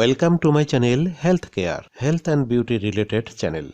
Welcome to my channel health care, health and beauty related channel.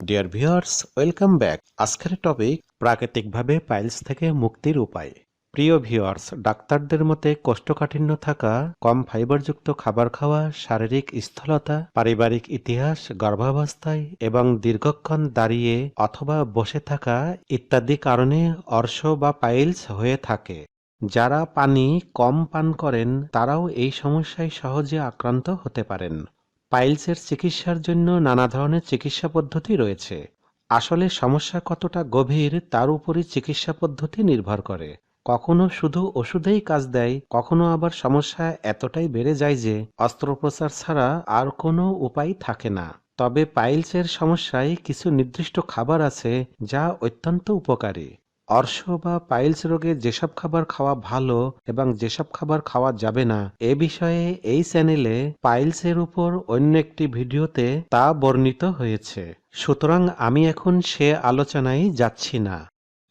Dear viewers, welcome back. আজকের topic, প্রাকৃতিকভাবে piles থেকে মুক্তির উপায়। প্রিয় ভিউয়ার্স, ডাক্তারদের মতে কোষ্ঠকাঠিন্য থাকা, কম ফাইবারযুক্ত খাবার খাওয়া, শারীরিক স্থূলতা, পারিবারিক ইতিহাস, গর্ভাবস্থায় এবং দীর্ঘক্ষণ দাঁড়িয়ে অথবা বসে থাকা ইত্যাদি কারণে অর্শ বা পাইলস হয়ে থাকে। যারা পানি কম পান করেন, তারাও এই সমস্যায় সহজে আক্রান্ত হতে পারেন। পাইলসের চিকিৎসার জন্য নানা ধরনের চিকিৎসা পদ্ধতি রয়েছে। আসলে সমস্যা কতটা গভীর, তার উপরই চিকিৎসা পদ্ধতি নির্ভর করে। কখনো শুধু ওষুধেই কাজ দেয়, কখনো আবার সমস্যা এতটাই বেড়ে যায় যে, অস্ত্রোপচার ছাড়া আর কোনো উপায় থাকে না। তবে পাইলসের সমস্যায় কিছু নির্দিষ্ট খাবার আছে, যা অত্যন্ত উপকারী। অর্শ বা পাইলস রোগে যেসব খাবার খাওয়া ভালো এবং যেসব খাবার খাওয়া যাবে না, এ বিষয়ে এই চ্যানেলে পাইলসের উপর অন্য একটি ভিডিওতে তা বর্ণিত হয়েছে সুতরাং আমি এখন সে আলোচনায় যাচ্ছি না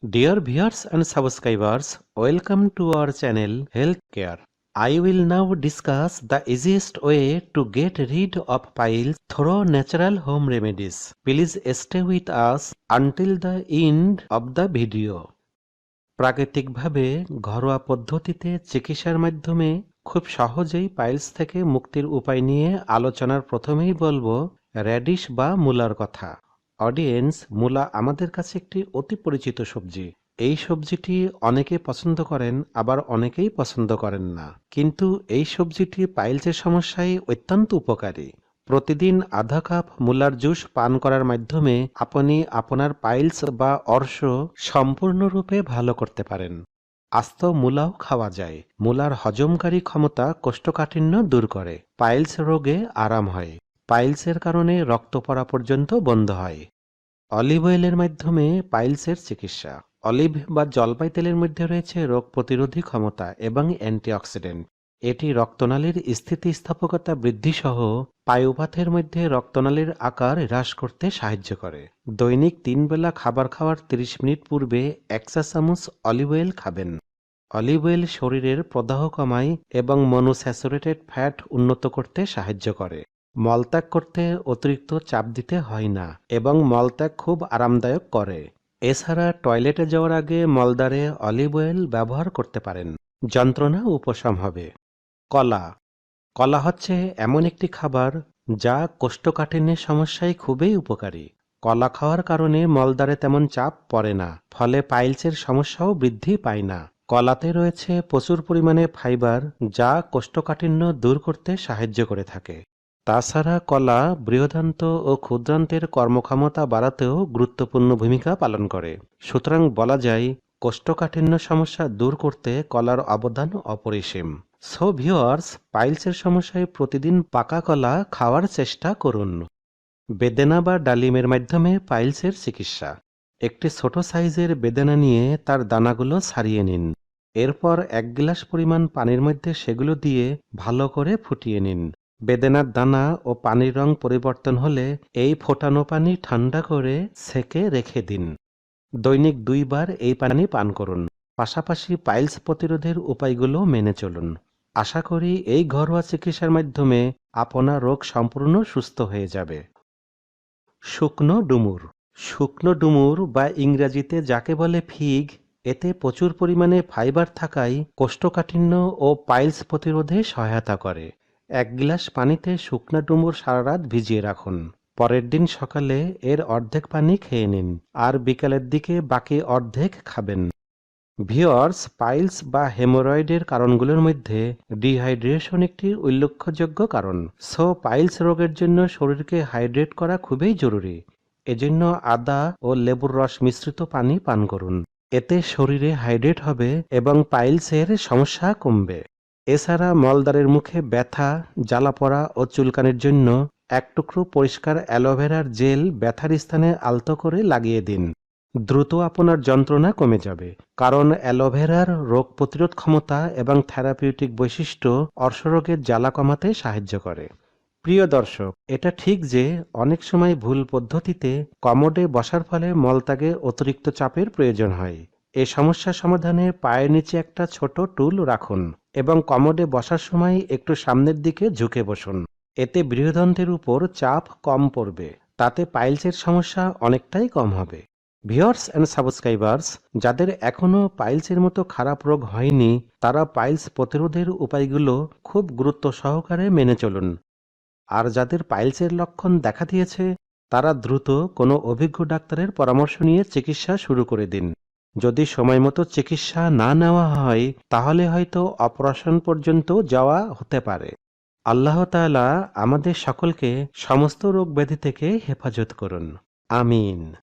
dear viewers and subscribers welcome to our channel health care I will now discuss the easiest way to get rid of piles through natural home remedies. Please stay with us until the end of the video. প্রাকৃতিকভাবে ঘরোয়া পদ্ধতিতে চিকিৎসার মাধ্যমে খুব সহজেই piles থেকে মুক্তির উপায় নিয়ে আলোচনার প্রথমেই বলব র্যাডিশ বা মূলার কথা। অডিয়েন্স, মূলা আমাদের কাছে একটি অতি পরিচিত সবজি। এই সবজিটি অনেকে পছন্দ করেন, আবার অনেকেই পছন্দ করেন না। কিন্তু এই সবজিটি পাইলসের সমস্যায় অত্যন্ত উপকারী। প্রতিদিন আধা কাপ মূলার জুস পান করার মাধ্যমে আপনি আপনার পাইলস বা অর্শ সম্পূর্ণরূপে ভালো করতে পারেন। আস্ত মূলাও খাওয়া যায়। মূলার হজমকারী ক্ষমতা কোষ্ঠকাঠিন্য দূর করে। পাইলস রোগে আরাম হয়। পাইলসের কারণে রক্ত পড়া পর্যন্ত বন্ধ হয়। অলিভ অয়েলের মাধ্যমে পাইলসের চিকিৎসা। অলিভ বা জলপাই তেলের মধ্যে রয়েছে রোগ প্রতিরোধী ক্ষমতা এবং অ্যান্টিঅক্সিডেন্ট। এটি রক্তনালীর স্থিতিস্থাপকতা বৃদ্ধি পায়ুপাথের মধ্যে রক্তনালীর আকার হ্রাস করতে সাহায্য করে। দৈনিক তিন বেলা খাবার খাওয়ার ৩০ মিনিট পূর্বে এক চামচ অলিভ অয়েল খাবেন। অলিভ অয়েল শরীরের প্রদাহ কমায় এবং মনোস্যাচুরেটেড ফ্যাট উন্নত করতে সাহায্য করে। মলত্যাগ করতে অতিরিক্ত চাপ দিতে হয় না এবং মলত্যাগ খুব আরামদায়ক করে। এছাড়া টয়লেটে যাওয়ার আগে মলদারে অলিভ অয়েল ব্যবহার করতে পারেন। যন্ত্রণা উপশম হবে। কলা কলা হচ্ছে এমন একটি খাবার যা কোষ্ঠকাঠিন্যের সমস্যায় খুবই উপকারী। কলা খাওয়ার কারণে মলদারে তেমন চাপ পড়ে না, ফলে পাইলসের সমস্যাও বৃদ্ধি পায় না। কলাতে রয়েছে প্রচুর পরিমাণে ফাইবার যা কোষ্ঠকাঠিন্য দূর করতে সাহায্য করে থাকে। তাছাড়া কলা বৃহদান্ত ও ক্ষুদ্রান্তের কর্মক্ষমতা বাড়াতেও গুরুত্বপূর্ণ ভূমিকা পালন করে। সুতরাং বলা যায়, কোষ্ঠকাঠিন্য সমস্যা দূর করতে কলার অবদান অপরিসীম। সো ভিওয়ার্স পাইলসের সমস্যায় প্রতিদিন পাকা কলা খাওয়ার চেষ্টা করুন বেদেনা বা ডালিমের মাধ্যমে পাইলসের চিকিৎসা একটি ছোট সাইজের বেদেনা নিয়ে তার দানাগুলো ছাড়িয়ে নিন এরপর এক গ্লাস পরিমাণ পানির মধ্যে সেগুলো দিয়ে ভালো করে ফুটিয়ে নিন বেদেনার দানা ও পানির রং পরিবর্তন হলে এই ফোটানো পানি ঠান্ডা করে সেকে রেখে দিন দৈনিক দুইবার এই পানি পান করুন পাশাপাশি পাইলস প্রতিরোধের উপায়গুলো মেনে চলুন আশা করি এই ঘরোয়া চিকিৎসার মাধ্যমে আপনার রোগ সম্পূর্ণ সুস্থ হয়ে যাবে। শুকনো ডুমুর। শুকনো ডুমুর বা ইংরাজিতে যাকে বলে ফিগ, এতে প্রচুর পরিমাণে ফাইবার থাকায় কোষ্ঠকাঠিন্য ও পাইলস প্রতিরোধে সহায়তা করে। এক গ্লাস পানিতে শুকনো ডুমুর সারা রাত ভিজিয়ে রাখুন। পরের দিন সকালে এর অর্ধেক পানি খেয়ে নিন। আর বিকালের দিকে বাকি অর্ধেক খাবেন। ভিওর্স, পাইলস বা হেমোরয়েডের কারণগুলোর মধ্যে ডিহাইড্রেশন একটি উল্লেখযোগ্য কারণ। সো, পাইলস রোগের জন্য শরীরকে হাইড্রেট করা খুবই জরুরি। এজন্য আদা ও লেবুর রস মিশ্রিত পানি পান করুন। এতে শরীরে হাইড্রেট হবে এবং পাইলসের সমস্যা কমবে। এছাড়া মলদারের মুখে ব্যথা জ্বালা পড়া ও চুলকানির জন্য এক টুকরো পরিষ্কার অ্যালোভেরার জেল ব্যথার স্থানে আলতো করে লাগিয়ে দিন। দ্রুত আপনার যন্ত্রণা কমে যাবে। কারণ অ্যালোভেরার রোগ প্রতিরোধ ক্ষমতা এবং থেরাপিউটিক বৈশিষ্ট্য অর্শরোগের জ্বালা কমাতে সাহায্য করে। প্রিয় দর্শক, এটা ঠিক যে অনেক সময় ভুল পদ্ধতিতে কমোডে বসার ফলে মলত্যাগে অতিরিক্ত চাপের প্রয়োজন হয়। এ সমস্যা সমাধানে পায়ের নিচে একটা ছোট টুল রাখুন এবং কমোডে বসার সময় একটু সামনের দিকে ঝুঁকে বসুন। এতে বৃহদন্তের উপর চাপ কম পড়বে। তাতে পাইলসের সমস্যা অনেকটাই কম হবে। ভিওর্স অ্যান্ড সাবস্ক্রাইবার্স, যাদের এখনও পাইলসের মতো খারাপ রোগ হয়নি, তারা পাইলস প্রতিরোধের উপায়গুলো খুব গুরুত্ব সহকারে মেনে চলুন। আর যাদের পাইলসের লক্ষণ দেখা দিয়েছে, তারা দ্রুত কোনো অভিজ্ঞ ডাক্তারের পরামর্শ নিয়ে চিকিৎসা শুরু করে দিন। যদি সময় মতো চিকিৎসা না নেওয়া হয়, তাহলে হয়তো অপারেশন পর্যন্ত যাওয়া হতে পারে। আল্লাহ তাআলা আমাদের সকলকে সমস্ত রোগ ব্যাধি থেকে হেফাজত করুন। আমিন।